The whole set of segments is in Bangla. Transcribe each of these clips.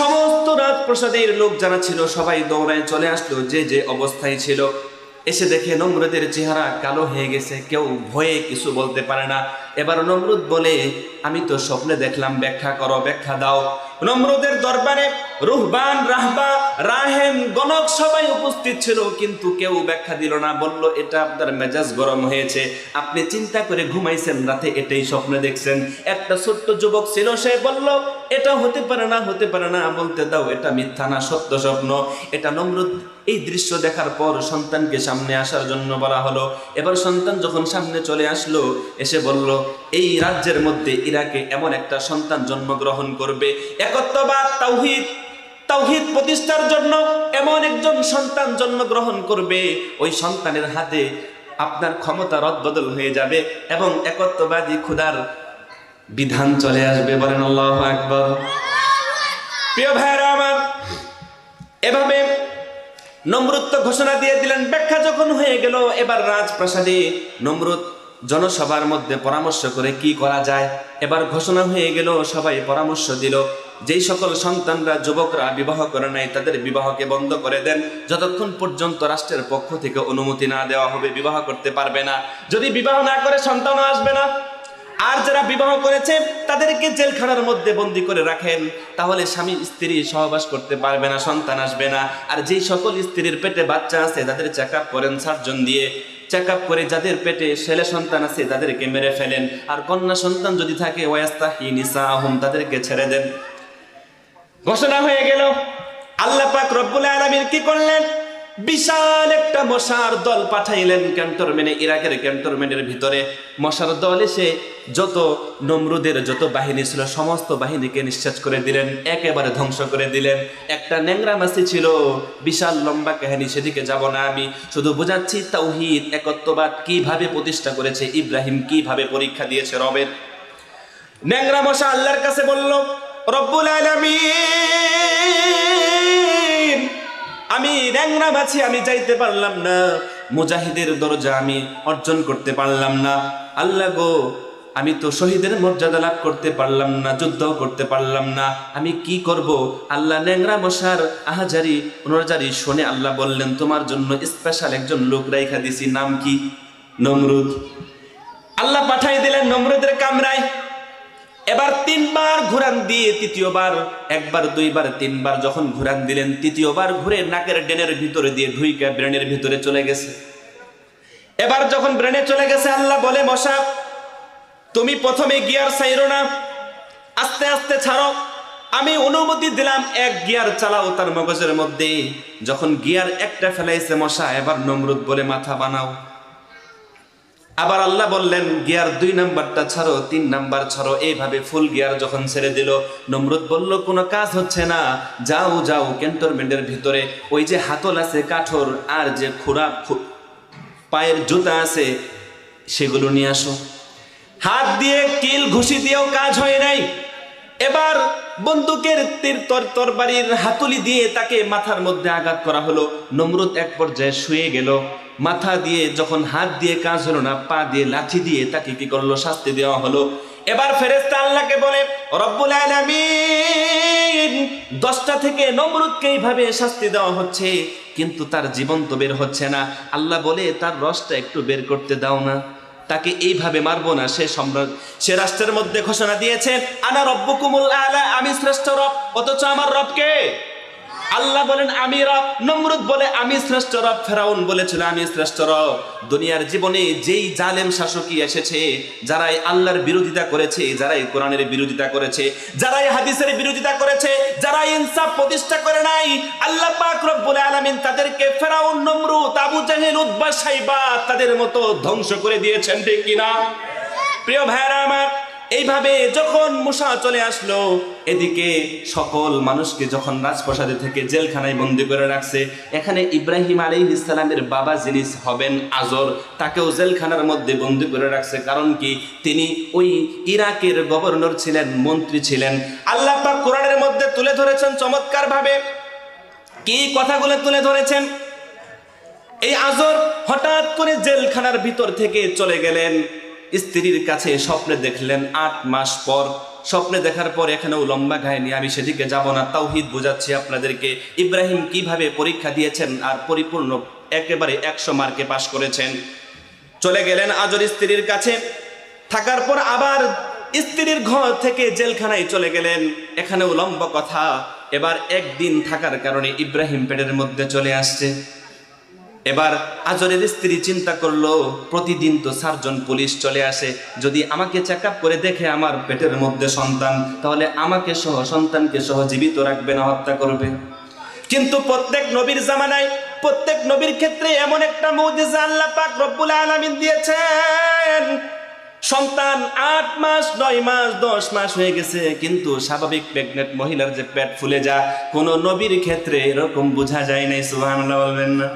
সমস্ত রাত প্রসাদের লোক যারা ছিল সবাই দৌড়ায় চলে আসলো, যে যে অবস্থায় ছিল। এসে দেখে নমরুদের চেহারা কালো হয়ে গেছে, কেউ ভয়ে কিছু বলতে পারে না। এবার নমরুদ বলে, আমি তো স্বপ্নে দেখলাম, ব্যাখ্যা করো, ব্যাখ্যা দাও। নমরুদের দরবারে রুহবান, রাহবা, রাহেম, গণক সবাই উপস্থিত ছিল, কিন্তু কেউ ব্যাখ্যা দিল না, বলল, এটা আপনার মেজাজ গরম হয়েছে। আপনি চিন্তা করে ঘুমাইছেন, রাতে এটাই স্বপ্নে দেখছেন। একটা ছোট্ট যুবক ছিল, সে বলল, এটা হতে পারে না, হতে পারে না, বলতে দাও, এটা মিথ্যা না, সত্য স্বপ্ন। এটা নমরুদ, এই দৃশ্য দেখার পর সন্তানকে সামনে আসার জন্য বলা হলো। এবার সন্তান যখন সামনে চলে আসলো, এসে বলল, এই রাজ্যের মধ্যে ইরাকে এমন একটা সন্তান জন্মগ্রহণ করবে। একত্ববাদ, তাওহিদ তাওহিদ প্রতিষ্ঠার জন্য এমন একজন সন্তান জন্মগ্রহণ করবে, ওই সন্তানের হাতে আপনার ক্ষমতা রদবদল হয়ে যাবে এবং একত্ববাদী ক্ষুদার বিধান চলে আসবে, বলেন আল্লাহ আকবর। প্রিয় ভাইরা আমার, এভাবে নমরুদ ঘোষণা দিয়ে দিলেন, ব্যাখ্যা যখন হয়ে গেল, এবার রাজপ্রাসাদে নমরুদ জনসভার মধ্যে পরামর্শ করে কি করা যায়? এবার ঘোষণা হয়ে গেল, সবাই পরামর্শ দিল যেই সকল সন্তানরা, যুবকরা বিবাহ করে নাই, তাদের বিবাহকে বন্ধ করে দেন। যতক্ষণ পর্যন্ত রাষ্ট্রের পক্ষ থেকে অনুমতি না দেওয়া হবে, বিবাহ করতে পারবে না। যদি বিবাহ না করে, সন্তানও আসবে না। আর যারা বিবাহ করেছে, তাদেরকে জেলখানার মধ্যে বন্দি করে রাখেন। তাহলে স্বামী, স্ত্রী সহবাস করতে পারবে না, সন্তান আসবে না। আর যেই সকল স্ত্রীর পেটে বাচ্চা আছে, তাদের চেক আপ করেন সার্জন দিয়ে। চেক আপ করে যাদের পেটে ছেলে সন্তান আছে, তাদেরকে মেরে ফেলেন। আর কন্যা সন্তান যদি থাকে ওয়াস্তা হিনিসা আহম তাদেরকে ছেড়ে দেন। ঘোষণা হয়ে গেল। আল্লাহ পাক রব্বুল আলামিন কি করলেন? বিশাল একটা মশার দল পাঠাইলেন ক্যান্টনমেন্টে ইরাকের ক্যান্টনমেন্টের ভিতরে। মশার দল এসে যত নমরুদের যত বাহিনী ছিল, সমস্ত বাহিনীকে নিঃশ্বাস করে দিলেন, একেবারে ধ্বংস করে দিলেন। একটা ন্যাংরা মাসি ছিল, বিশাল লম্বা কাহিনী, সেদিকে যাব না আমি। শুধু বোঝাচ্ছি, তাওহিদ, একত্ববাদ কীভাবে প্রতিষ্ঠা করেছে, ইব্রাহিম কীভাবে পরীক্ষা দিয়েছে রবের। ন্যাংরা মশা আল্লাহর কাছে বলল রব্বুল আলামিন। আমি ন্যাংরা মাছি আমি যাইতে পারলাম না। মুজাহিদের দরজা আমি অর্জন করতে পারলাম না। আল্লাহ গো, আমি তো শহীদের মর্যাদা লাভ করতে পারলাম না যুদ্ধ করতে পারলাম না। আমি কি করব? আল্লাহ ন্যাংরা মশার আহাজারি, অনুরাজারি শুনে আল্লাহ বললেন, তোমার জন্য স্পেশাল একজন লোক রাইখা দিছি, নাম কি? নমরুদ। আল্লাহ পাঠাই দিলেন, নমরুদের কামরায়। এবার তিনবার ঘুরান দিয়ে তৃতীয়বার, একবার, দুইবার, তিনবার, যখন ঘুরান দিলেন, তৃতীয়বার ঘুরে নাকের ডেনের ভিতরে দিয়ে ঢুইকা ব্রেনের ভিতরে চলে গেছে। এবার যখন ব্রেনে চলে গেছে, আল্লাহ বলে, মশা, তুমি প্রথমে গিয়ার চাইরো না, আস্তে আস্তে ছাড়ো। আমি অনুমতি দিলাম, এক গিয়ার চালাও তার মগজের মধ্যে। যখন গিয়ার একটা ফেলাইছে মশা, এবার নমরুদ বলে, মাথা বানাও। আবার আল্লাহ বললেন, গিয়ার দুই নাম্বারটা ছাড়ো, তিন নাম্বার ছাড়ো। এইভাবে ফুল গিয়ার যখন ছেড়ে দিল, নমরুদ বলল, কোনো কাজ হচ্ছে না। যাও যাও, ক্যান্টনমেন্টের ভিতরে। ওই যে হাতল আছে, কাঠর, আর যে খুরা পায়ের জুতা আছে, সেগুলো নিয়ে আসো। হাত দিয়ে কিল ঘুষি দিয়েও কাজ হয় নাই। এবার বন্দুকের তীর তর, তরবারির হাতুলি দিয়ে তাকে মাথার মধ্যে আঘাত করা হলো। নমরুদ এক পর্যায়ে শুয়ে গেল। মাথা দিয়ে, যখন হাত দিয়ে কাজ হলো না, পা দিয়ে লাঠি দিয়ে তাকে কি করল? শাস্তি দেওয়া হলো। এবার ফেরেস্তা আল্লাহকে বলে, রব্বুল আলামিন, দশটা থেকে নমরুদকে এইভাবে শাস্তি দেওয়া হচ্ছে, কিন্তু তার জীবন তো বের হচ্ছে না। আল্লাহ বলে, তার রসটা একটু বের করতে দাও না। তাকে এইভাবে মারবো না। সে সম্রাট, সে রাষ্ট্রের মধ্যে ঘোষণা দিয়েছে, আনা রব্বকুমুল আলা, আমি শ্রেষ্ঠ রব, অথচ আমার রবকে আল্লাহ বলেন, আমি রব। নমরুদ বলে, আমি শ্রেষ্ঠ রব। ফেরাউন বলেছিল, আমি শ্রেষ্ঠ রব। দুনিয়ার জীবনে যেই জালেম শাসকই এসেছে, যারাই আল্লাহর বিরোধিতা করেছে, যারাই কোরআনের বিরোধিতা করেছে, যারাই হাদিসের বিরোধিতা করেছে যারা ইনসাফ প্রতিষ্ঠা করে নাই, আল্লাহ পাক রব্বুল আলামিন তাদেরকে ফেরাউন, নমরুদ, আবু জাহেল উদ্বা সাইবা তাদের মতো ধ্বংস করে দিয়েছেন, ঠিক কিনা? প্রিয় ভাইরা আমার এইভাবে যখন মুসা চলে আসলো, এদিকে সকল মানুষকে যখন রাজপ্রাসাদে থেকে জেলখানায় বন্দি করে রাখছে, এখানে ইব্রাহিম আলী ইসলামের বাবা যিনি হবেন আজর, তাকেও জেলখানার মধ্যে বন্দি করে রাখছে। কারণ কি? তিনি ওই ইরাকের গভর্নর ছিলেন, মন্ত্রী ছিলেন। আল্লাহ কোরআনের মধ্যে তুলে ধরেছেন চমৎকার ভাবে কি কথাগুলো তুলে ধরেছেন? এই আজর হঠাৎ করে জেলখানার ভিতর থেকে চলে গেলেন। স্ত্রীর কাছে স্বপ্নে দেখলেন আট মাস পর। স্বপ্নে দেখার পর এখানেও লম্বা কাহিনী আমি সেদিকে যাব না। তাওহিদ বোঝাচ্ছি আপনাদেরকে। ইব্রাহিম কীভাবে পরীক্ষা দিয়েছেন আর পরিপূর্ণ একেবারে একশো মার্কে পাশ করেছেন। চলে গেলেন আজর স্ত্রীর কাছে। থাকার পর আবার স্ত্রীর ঘর থেকে জেলখানায় চলে গেলেন। এখানেও লম্বা কথা। এবার একদিন থাকার কারণে ইব্রাহিম পেটের মধ্যে চলে আসছে। এবার আজরের স্ত্রী চিন্তা করল, প্রতিদিন তো সার্জন পুলিশ চলে আসে। যদি আমাকে চেক করে দেখে আমার পেটের মধ্যে সন্তান, তাহলে আমাকে সহ সন্তানকে সহ জীবিত রাখবে না, হত্যা করবে। কিন্তু প্রত্যেক নবীর জামানায়, প্রত্যেক নবীর ক্ষেত্রে এমন একটা মৌজিজা আল্লাহ পাক রব্বুল আলামিন দিয়েছেন। সন্তান আট মাস, নয় মাস, দশ মাস হয়ে গেছে, কিন্তু স্বাভাবিক প্রেগনেন্ট মহিলার যে পেট ফুলে যা কোনো নবীর ক্ষেত্রে এরকম বোঝা যায় নাই, সুবহানাল্লাহ বলবেন না।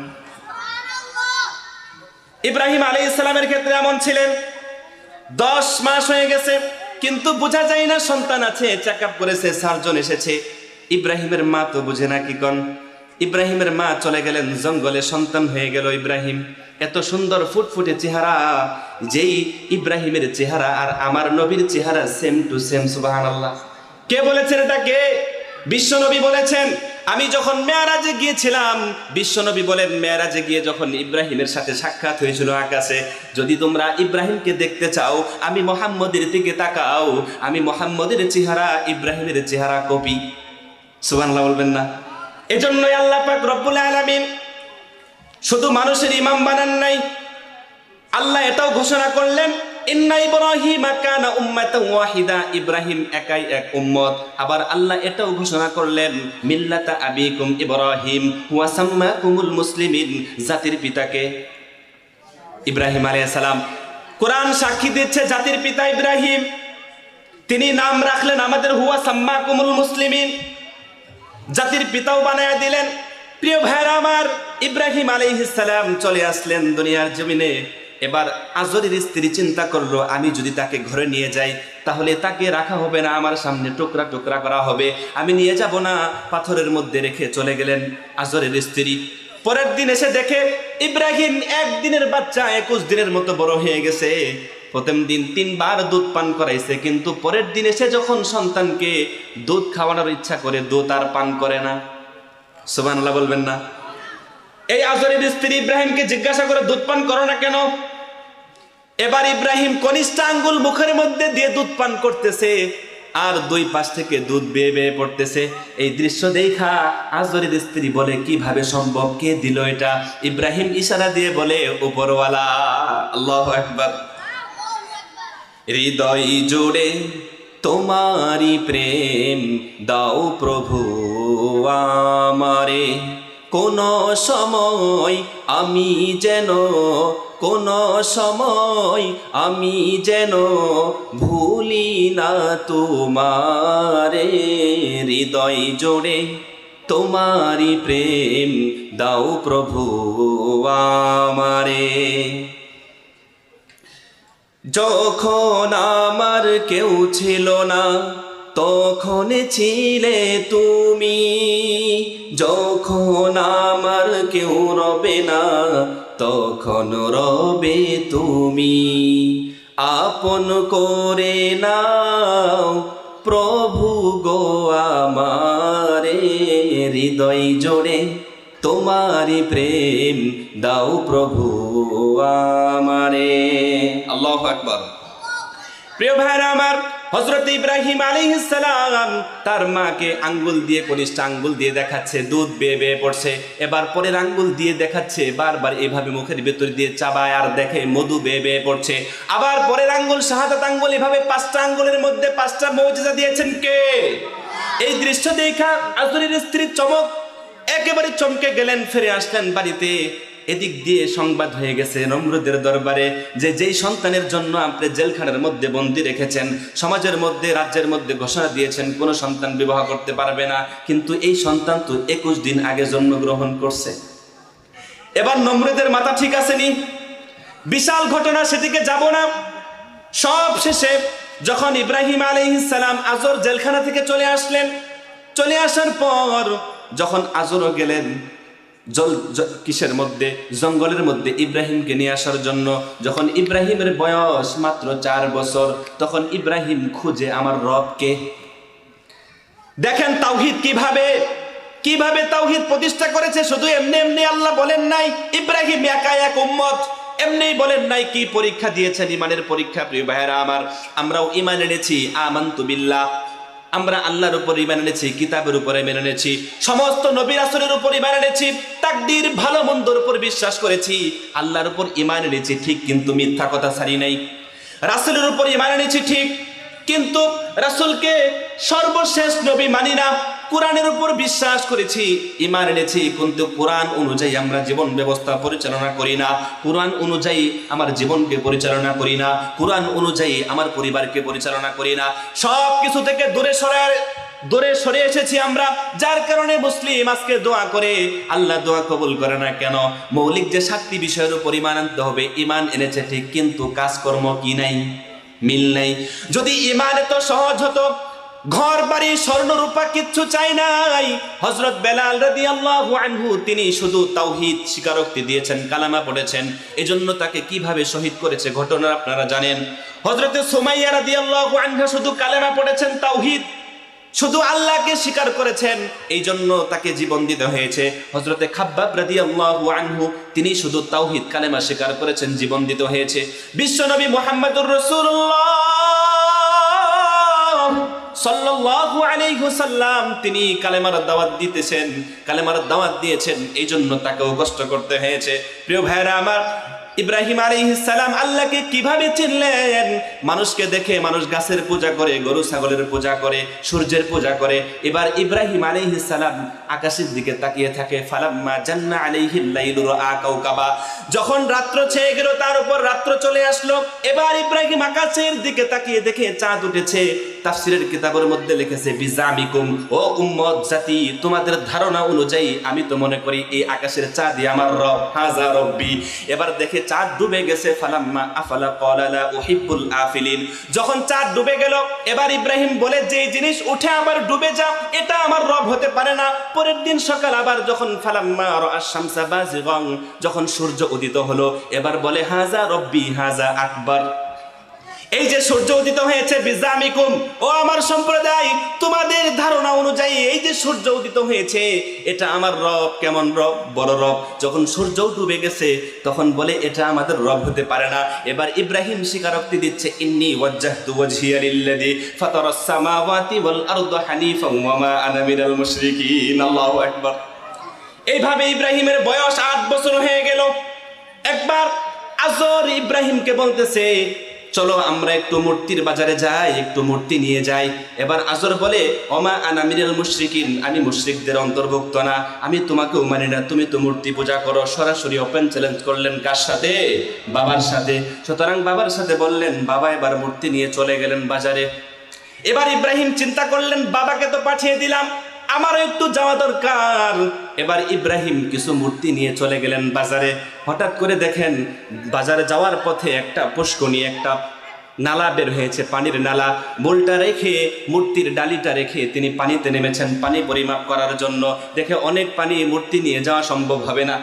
ইব্রাহিম আলী ইসলামের ক্ষেত্রে এমন ছিলেন। দশ মাস হয়ে গেছে, কিন্তু বোঝা যায় না সন্তান আছে চেক করেছে, সার্জন এসেছে। ইব্রাহিমের মা তো বুঝে না কি কন। ইব্রাহিমের মা চলে গেলেন, জঙ্গলে সন্তান হয়ে গেল ইব্রাহিম। এত সুন্দর ফুটফুটে চেহারা, যেই ইব্রাহিমের চেহারা আর আমার নবীর চেহারা সেম টু সেম আল্লাহ কে বলেছেন এটা কে বিশ্বনবী বলেছেন। আমি যখন মেয়ারাজে গিয়েছিলাম, বিশ্বনবী বলেন, মেয়ারাজে গিয়ে যখন ইব্রাহিমের সাথে সাক্ষাৎ হয়েছিল আকাশে, যদি তোমরা ইব্রাহিমকে দেখতে চাও, আমি মোহাম্মদের দিকে তাকাও। আমি মোহাম্মদের চেহারা, ইব্রাহিমের চেহারা কপি। সুবানলা বলবেন না। এজন্যই আল্লাহ পাক রব্বুল আলামিন শুধু মানুষের ইমাম বানান নাই, আল্লাহ এটাও ঘোষণা করলেন ইব্রাহিম একাই এক উম্মত। আবার আল্লাহ এটাও ঘোষণা করলেন, মিল্লাতা আবিকুম ইব্রাহিম, হুয়া সাম্মাকুমুল মুসলিমিন। জাতির পিতাকে। ইব্রাহিম আলাইহিস সালাম, কোরআন সাক্ষী দিচ্ছে জাতির পিতা ইব্রাহিম। তিনি নাম রাখলেন আমাদের হুয়া সাম্মা কুমুল মুসলিমিন। জাতির পিতাও বানায়া দিলেন। প্রিয় ভাইরা আমার, ইব্রাহিম আলাইহিসসালাম চলে আসলেন দুনিয়ার জমিনে। এবার আজরির স্ত্রী চিন্তা করল, আমি যদি তাকে ঘরে নিয়ে যাই, তাহলে তাকে রাখা হবে না, আমার সামনে টুকরা টুকরা করা হবে, আমি নিয়ে যাব না। পাথরের মধ্যে রেখে চলে গেলেন আজরের স্ত্রী। পরের দিন এসে দেখে, ইব্রাহিম একদিনের বাচ্চা, একুশ দিনের মতো বড় হয়ে গেছে। প্রথম দিন তিনবার দুধ পান করাইছে, কিন্তু পরের দিন এসে যখন সন্তানকে দুধ খাওয়ানোর ইচ্ছা করে, দুধ আর পান করে না। সুবহানাল্লাহ বলবেন না। এই আজরের স্ত্রী ইব্রাহিমকে জিজ্ঞাসা করে, দুধ পান করো না কেন? এবার ইব্রাহিম কনিষ্ঠ আঙ্গুল মুখের মধ্যে দিয়ে দুধ পান করতেছে, আর দুই পাশ থেকে দুধ বেয়ে বেয়ে পড়তেছে। এই দৃশ্য দেখা আজরের স্ত্রী বলে, কীভাবে সম্ভব? কে দিল এটা? ইব্রাহিম ইশারা দিয়ে বলে, উপরওয়ালা, আল্লাহ একবার হৃদয় জুড়ে তোমারি প্রেম, দাও প্রভু আমারে। কোন সময় আমি যেন, কোন সময় আমি যেন ভুলি না তোমারে, হৃদয় জোড়ে তোমারি প্রেম দাও প্রভু আমারে। যখন আমার কেউ ছিল না তখন ছিলে তুমি, যখন আমার কেউ রবে না, তখন রবে তুমি। আপন করে নাও প্রভু গো আমারে, হৃদয় জোড়ে তোমারি প্রেম দাও প্রভু আমারে। আল্লাহ আকবর। প্রিয় ভাইরা আমার হজরত ইব্রাহিম আলাইহিসসালাম তার মাকে আঙ্গুল দিয়ে, কনিষ্ঠ আঙ্গুল দিয়ে দেখাচ্ছে, দুধ বেয়ে বেয়ে পড়ছে। এবার পরের আঙ্গুল দিয়ে দেখাচ্ছে, বারবার এভাবে মুখের ভেতর দিয়ে চাবায় আর দেখে মধু বেয়ে বেয়ে পড়ছে। আবার পরের আঙ্গুল, শাহাদাত আঙ্গুল, এভাবে পাঁচটা আঙ্গুলের মধ্যে পাঁচটা মৌজিজা দিয়েছেন কে? এই দৃশ্য দেখা আজরের স্ত্রীর চমক, একেবারে চমকে গেলেন, ফিরে আসলেন বাড়িতে। এদিক দিয়ে সংবাদ হয়ে গেছে, নমরুদের দরবারে যে যেই সন্তানের জন্য আপনি জেলখানার মধ্যে বন্দি রেখেছেন, সমাজের মধ্যে, রাজ্যের মধ্যে ঘোষণা দিয়েছেন, কোনো সন্তান বিবাহ করতে পারবে না, কিন্তু এই সন্তান তো একুশ দিন আগে জন্মগ্রহণ করছে। এবার নমরুদের মাথা ঠিক আছে নি বিশাল ঘটনা, সেদিকে যাব না। সব শেষে যখন ইব্রাহিম আলাইহিসসালাম আজর জেলখানা থেকে চলে আসলেন, চলে আসার পর যখন আজরও গেলেন জল কিসের মধ্যে? জঙ্গলের মধ্যে ইব্রাহিমকে নিয়ে আসার জন্য। যখন ইব্রাহিমের বয়স মাত্র চার বছর, তখন ইব্রাহিম খুঁজে আমার রবকে। দেখেন তাওহিদ কীভাবে? কীভাবে তাওহিদ প্রতিষ্ঠা করেছে? শুধু এমনি এমনি আল্লাহ বলেন নাই, ইব্রাহিম একা এক উম্মত। এমনি বলেন নাই, কি পরীক্ষা দিয়েছেন? ইমানের পরীক্ষা, প্রিয় ভাইয়েরা আমার। আমরাও ইমান এনেছি, আমান্তু বিল্লাহ। আমরা আল্লাহর উপর ইমান এনেছি, কিতাবের উপরে মেনে এনেছি, সমস্ত নবীর আসরের উপর ইমান এনেছি, তাকদীর ভালো মন্দর উপর বিশ্বাস করেছি। আল্লাহর উপর ইমান এনেছি, ঠিক কিন্তু মিথ্যা কথা ছাড়ি নাই। রাসূলের উপর ইমান এনেছি, ঠিক কিন্তু রাসুলকে সর্বশেষ নবী মানি না। কোরআনের উপর বিশ্বাস করেছি ইমান এনেছি, কিন্তু কোরআন অনুযায়ী আমরা জীবন ব্যবস্থা পরিচালনা করি না। কোরআন অনুযায়ী আমার জীবনকে পরিচালনা করি না। কোরআন অনুযায়ী আমার পরিবারকে পরিচালনা করি না। সব কিছু থেকে দূরে সরে দূরে সরে এসেছি আমরা। যার কারণে মুসলিম আজকে দোয়া করে, আল্লাহ দোয়া কবুল করে না কেন? মৌলিক যে সাতটি বিষয়ের উপর ইমান আনতে হবে ইমান এনেছে ঠিক, কিন্তু কাজকর্ম কি নাই? মিল নাই। যদি ইমান এত সহজ হতো ঘর, বাড়ি, স্বর্ণ, রূপা কিচ্ছু চাই নাই। হজরত বেলাল রাদিয়াল্লাহু আনহু, তিনি শুধু তাওহিদ স্বীকারোক্তি দিয়েছেন, কালামা পড়েছেন। এজন্য তাকে কীভাবে শহীদ করেছে ঘটনা আপনারা জানেন। হজরতে সুমাইয়া রাদিয়াল্লাহু আনহা শুধু কালেমা পড়েছেন, তাওহিদ। শুধু আল্লাহকে স্বীকার করেছেন এই জন্য তাকে জীবন দিতে হয়েছে। হজরতে খাব্বাব রাদিয়াল্লাহু আনহু, তিনি শুধু তাওহিদ, কালেমা স্বীকার করেছেন, জীবন দিতে হয়েছে। বিশ্বনবী মোহাম্মদুর রাসূলুল্লাহ। সাল্লাল্লাহু আলাইহি ওয়াসাল্লাম তিনি কালেমার দাওয়াত দিতেছেন, কালেমার দাওয়াত দিয়েছেন এই জন্য তাকেও কষ্ট করতে হয়েছে। প্রিয় ভাইরা আমার, ইব্রাহিম সালাম আল্লাহকে কীভাবে চিনলেন? মানুষকে দেখে মানুষ গাছের পূজা করে, গরু ছাগলের পূজা করে, সূর্যের পূজা করে। এবার ইব্রাহিম আলাইহিস সালাম আকাশের দিকে তাকিয়ে থাকে, ফালাম্মা জান্না আলাইহিল লাইলু রাআ কাওকাবা। যখন রাত্র ছেয়ে গেল, তার উপর রাত্র চলে আসলো। এবার ইব্রাহিম আকাশের দিকে তাকিয়ে দেখে চাঁদ উঠেছে। তাফসিরের কিতাবের মধ্যে লিখেছে, বিজামিকুম, ও উম্মত জাতি, তোমাদের ধারণা অনুযায়ী আমি তো মনে করি এই আকাশের চাঁদই আমার রব, হাজা রব্বি। এবার দেখে চাঁদ ডুবে গেছে, ফালাম্মা আফালা ক্বালালা উহিব্বুল আফিলিন। যখন চাঁদ ডুবে গেল, এবার ইব্রাহিম বলে, যে জিনিস উঠে আবার ডুবে যা, এটা আমার রব হতে পারে না। পরের দিন সকাল আবার যখন ফালাম্মা রাআশ শামসা বাজিগন যখন সূর্য উদিত হলো, এবার বলে, হাজা রব্বি, হাজা আকবার। এই যে সূর্য উদিত হয়েছে বিজামিকুম ও আমার সম্প্রদায়, তোমাদের ধারণা অনুযায়ী এই যে সূর্য উদিত হয়েছে, এটা আমার রব, কেমন রব? বড় রব। যখন সূর্য ডুবে গেছে, তখন বলে, এটা আমাদের রব হতে পারে না। এবার ইব্রাহিম স্বীকারোক্তি দিচ্ছে, ইন্নি ওয়াজ্জাহতু ওয়াজহিয়া লিল্লাযী ফাতারাস সামাওয়াতি ওয়াল আরদা হানিফান ওয়া মা আনা মিনাল মুশরিকিন। আল্লাহু আকবার। এইভাবে ইব্রাহিমের বয়স আট বছর হয়ে গেল। একবার আজর ইব্রাহিমকে বলতেছে চলো আমরা একটু মূর্তির বাজারে যাই, একটু মূর্তি নিয়ে যাই। এবার আজর বলে অমা আনামিরাল মুশরিকিন, আমি মুশরিকদের অন্তর্ভুক্ত না, আমি তোমাকেও মানি না, তুমি তো মূর্তি পূজা করো, সরাসরি ওপেন চ্যালেঞ্জ করলেন কার সাথে? বাবার সাথে। সুতরাং বাবার সাথে বললেন, বাবা এবার মূর্তি নিয়ে চলে গেলেন বাজারে। এবার ইব্রাহিম চিন্তা করলেন, বাবাকে তো পাঠিয়ে দিলাম, আমারও একটু যাওয়া দরকার। এবার ইব্রাহিম কিছু মূর্তি নিয়ে চলে গেলেন বাজারে। হঠাৎ করে দেখেন বাজারে যাওয়ার পথে একটা পুষ্কনি একটা নালা বের হয়েছে, পানির নালা। বোলটা রেখে, মূর্তির ডালিটা রেখে তিনি পানিতে নেমেছেন। পানি পরিমাপ করার জন্য দেখে অনেক পানি মূর্তি নিয়ে যাওয়া সম্ভব হবে না।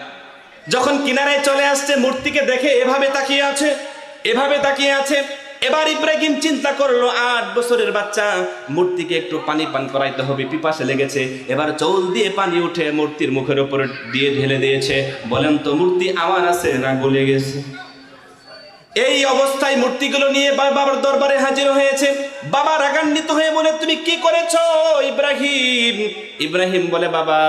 যখন কিনারায় চলে আসছে, মূর্তিকে দেখে এভাবে তাকিয়ে আছে, এভাবে তাকিয়ে আছে। এবার ইব্রাহিম চিন্তা করল, আট বছরের বাচ্চা, মূর্তিকে একটু পানি পান করাইতে হবে, পিপাসে লেগেছে। এবার চৌল দিয়ে পানি উঠে মূর্তির মুখের উপরে দিয়ে ঢেলে দিয়েছে। বলেন তো, মূর্তি আমার আছে না গলে গেছে? এই অবস্থায় মূর্তিগুলো নিয়ে বাবার দরবারে হাজির হয়েছে। বাবা রাগান্বিত হয়ে বলে, তুমি কি করেছ, ইব্রাহিম? ইব্রাহিম বলে, বাবা,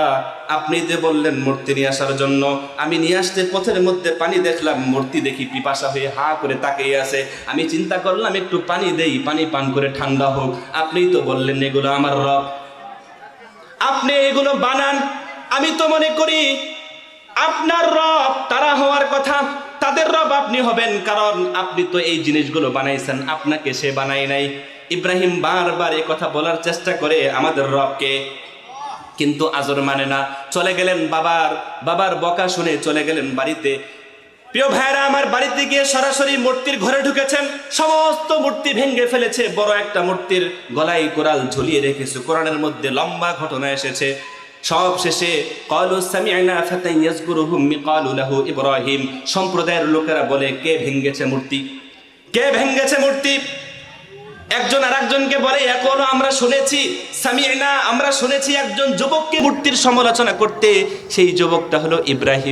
আপনি যে বললেন মূর্তি নিয়ে আসার জন্য, আমি নিয়ে আসতে পথের মধ্যে পানি দেখলাম। মূর্তি দেখি পিপাসা হয়ে হা করে তাকিয়ে আছে। আমি চিন্তা করলাম, একটু পানি দেই, পানি পান করে ঠান্ডা হোক। আপনিই তো বললেন এগুলো আমার রব। আপনি এগুলো বানান। আমি তো মনে করি আপনার রব তারা হওয়ার কথা, তাদের রব আপনি হবেন, কারণ আপনি তো এই জিনিসগুলো বানাইছেন, আপনাকে সে বানাই নাই। ইব্রাহিম বারবার এই কথা বলার চেষ্টা করে আমাদের রবকে, কিন্তু আজর মানে না। চলে গেলেন বাবার বাবার বকা শুনে চলে গেলেন বাড়িতে। প্রিয় ভাইরা আমার বাড়িতে গিয়ে সরাসরি মূর্তির ঘরে ঢুকেছেন। সমস্ত মূর্তি ভেঙে ফেলেছে, বড় একটা মূর্তির গলায় কোরাল ঝুলিয়ে রেখেছে। কোরআনের মধ্যে লম্বা ঘটনা এসেছে। সব শেষে কলু সামিআনা ফাতান ইয়াজকুরুহুম মিকালু লাহু ইব্রাহিম। সম্প্রদায়ের লোকেরা বলে, কে ভেঙ্গেছে মূর্তি? কে ভেঙ্গেছে মূর্তি? একজন আর একজনকে বলে, এখনও আমরা শুনেছি সামিনা আমরা শুনেছি একজন যুবককে মূর্তির সমালোচনা করতে। সেই যুবকটা হলো ইব্রাহিম।